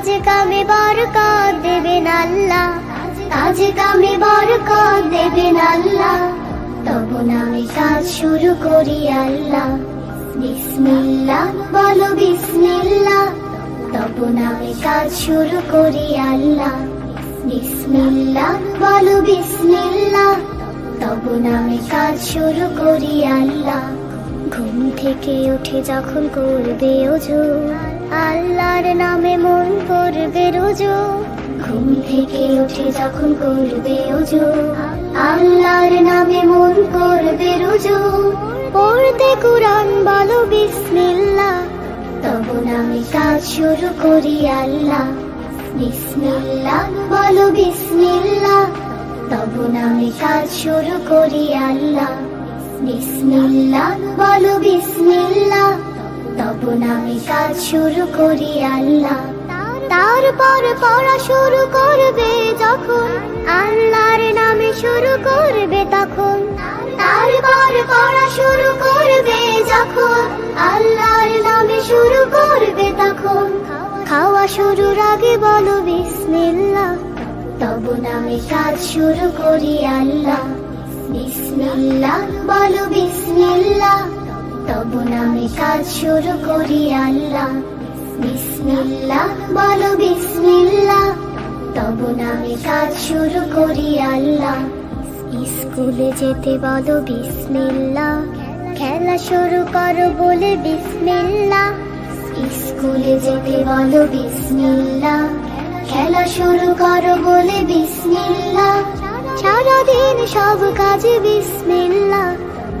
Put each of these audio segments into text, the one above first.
কাজে কামে বরকত দেবেন আল্লাহ। কাজে কামে বরকত দেবেন আল্লাহ। তবু নামে কাজ শুরু করি আল্লাহ। বিসমিল্লাহ, বলো বিসমিল্লাহ। তবু নামে কাজ শুরু করি আল্লাহ। বিসমিল্লাহ, বলো বিসমিল্লাহ। তবু নামে কাজ শুরু করি আল্লাহ। ঘুম থেকে উঠে যখন করবে ওজো আল্লাহর নামে মন করবে রোজো। ঘুম থেকে উঠে যখন করবে ওজো। আল্লাহর নামে মন করবে রোজো। পড়তে কুরআন বলো বিসমিল্লাহ। তবু আমি কাজ শুরু করি আল্লাহ। বিসমিল্লাহ বলো বিসমিল্লাহ। তবু আমি কাজ শুরু করি আল্লাহ। বিসমিল্লাহ বলো নামে কাজ শুরু করি আল্লাহ। তারপর পড়া শুরু করবে যখন। আল্লাহর নামে শুরু করবে তখন। তারপর পড়া শুরু করবে যখন। আল্লাহর নামে শুরু করবে তখন। খাওয়া শুরুর আগে বলো বিসমিল্লাহ। তবু নামে কাজ শুরু করি আল্লাহ। বিসমিল্লাহ, বলো বিসমিল্লাহ। তবু নামে কাজ শুরু করি আল্লাহ। বিসমিল্লাহ, বলো বিসমিল্লাহ। তবু নামে কাজ শুরু করি আল্লাহ। স্কুলে যেতে বলো বিসমিল্লাহ। খেলা শুরু করো বলে বিসমিল্লাহ। স্কুলে যেতে বলো বিসমিল্লাহ। খেলা শুরু করো বলে বিসমিল্লাহ। সারাদিন সব কাজে বিসমিল্লাহ।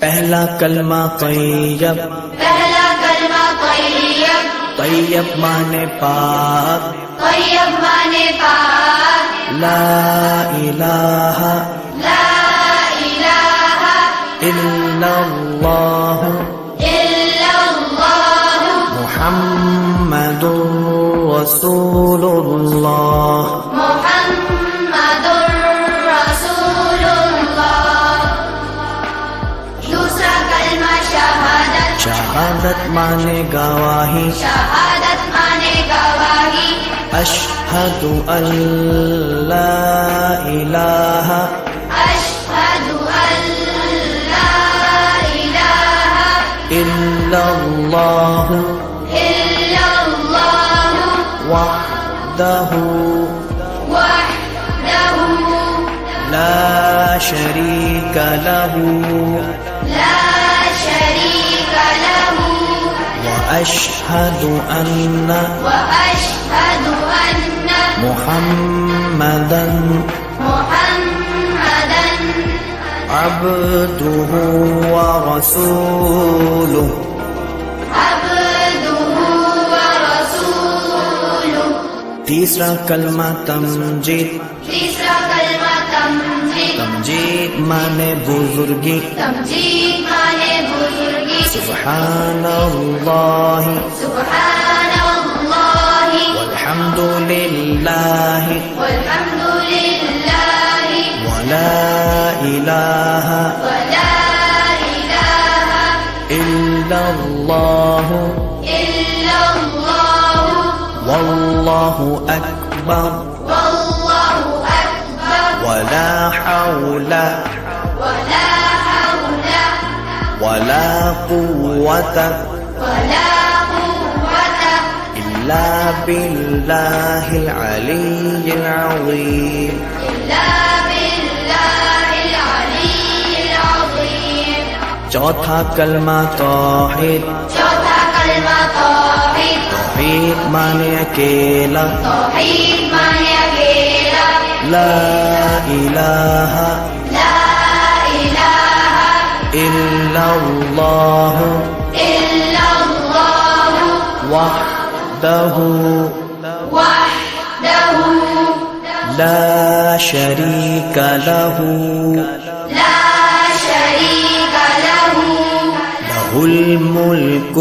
پہلا کلمہ طیب پہلا کلمہ طیب طیب مانے پاک طیب مانے پاک لا الہ لا الہ الا اللہ محمد رسول اللہ۔ شہادت مانے گواہی۔ شہادت مانے گواہی۔ اشہد اللہ اشہد اللہ الا اللہ الا اللہ وحدہ۔ وحدہ۔ لا شریک لہو وأشهد أن وأشهد أن محمدا محمدا عبده ورسوله عبده ورسوله تيسرا كلمة تمجيد تيسرا كلمة تمجيد تمجيد معنى بزرگي تمجيد سبحان الله سبحان الله والحمد لله والحمد لله ولا إله ولا إله إلا الله إلا الله والله أكبر. والله أكبر. ولا حول ولا قوة ولا قوة إلا بالله العلي العظيم. إلا بالله العلي العظيم. چوتھا کلمہ توحید چوتھا کلمہ توحید توحید معنی اکیلا توحید معنی اکیلا لا الہ إلا الله. إلا الله. وحده. وحده. لا شريك له. لا شريك له. له الملك.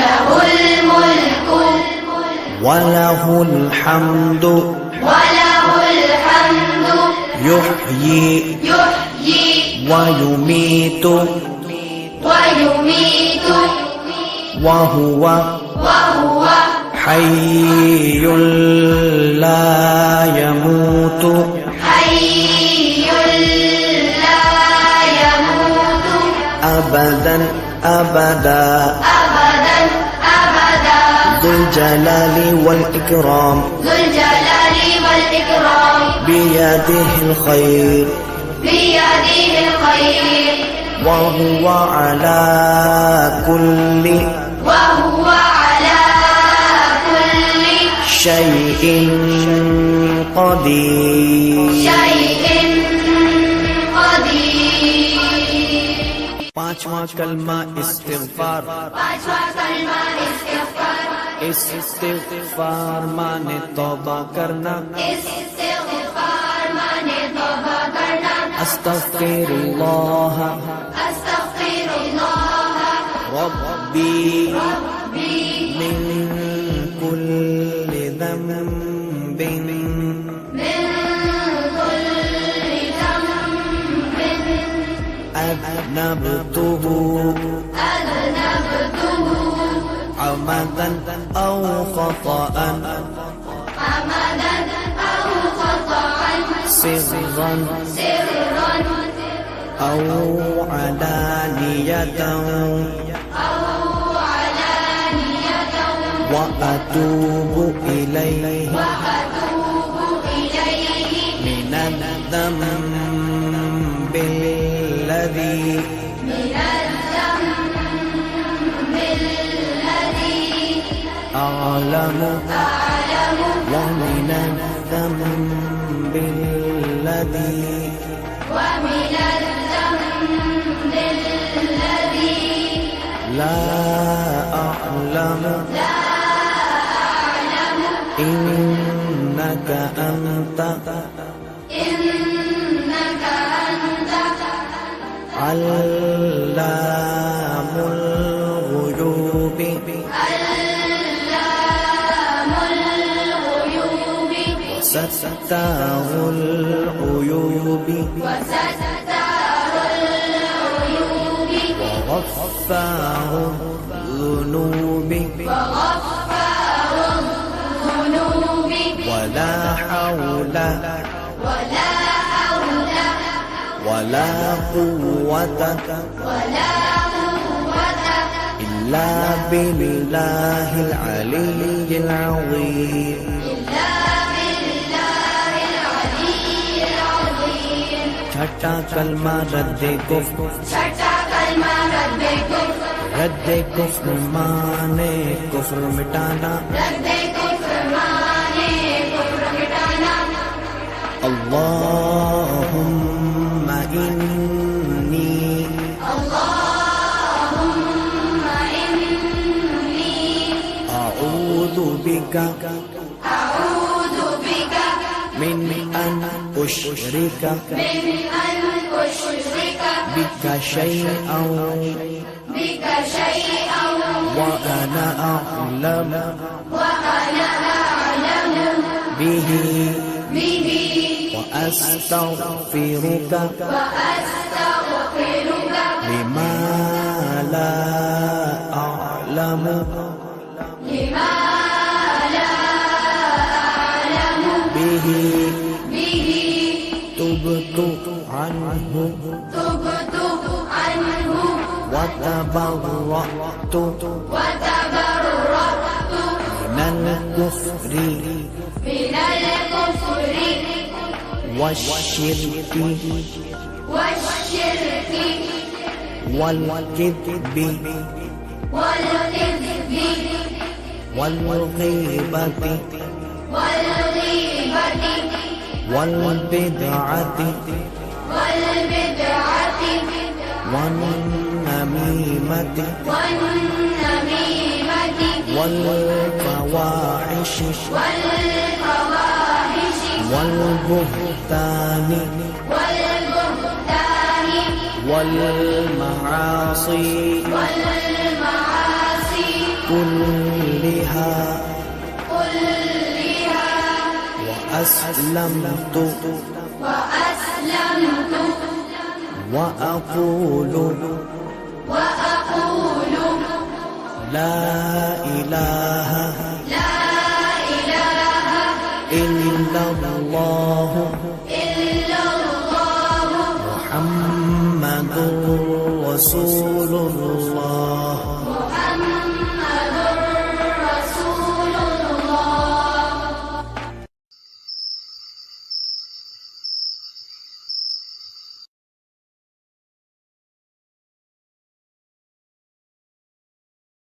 له الملك. وله الحمد. وله الحمد. يحيي. يحيي. ويميت. ويميت. وهو وهو حي لا يموت. حي لا يموت. أبدا أبدا. أبدا أبدا. ذو الجلال والإكرام. ذو الجلال والإكرام. بيده الخير. وهو على كل وهو على كل شيء قدير. شيء پانچواں کلمہ استغفار. استغفار. مانے توبہ کرنا. استغفار أستغفر الله. أستغفر الله ربي ربي من كل ذنب. من كل ذنب أذنبته. أذنبته عمدا أو خطأ عمدا سرا. أو علانية أو علانية وأتوب إليه. وأتوب إليه من الذنب الذي. من الذنب الذي أعلم أعلم. ومن الذنب الذي ومن الذنب الذي لا أعلم إنك أنت إنك أنت علام ستار العيوب وستار العيوب وغفار الذنوب وغفار الذنوب ولا حول ولا حول ولا قوة ولا قوة إلا بالله العلي العظيم چھٹا کلمہ رد کفر۔ رد کفر۔ مانے کفر مٹانا۔ اللہم انی۔ اعوذ بکا۔ من أن أشرك من أن أشرك بك شيئا. بك شيئا وأنا أعلم وأنا أعلم به به وأستغفرك وأستغفرك لما لا أعلم. وتبرأت وتبرأت من من الكفر والشرك والشرك والكذب والكذب والغيبة والغيبة والبدعة والبدعة والنميمة والنميمة والفواحش والفواحش والبهتان والبهتان والمعاصي والمعاصي كلها كلها وأسلمت وأقول وأقول لا إله لا إله إلا الله إلا الله محمد رسول الله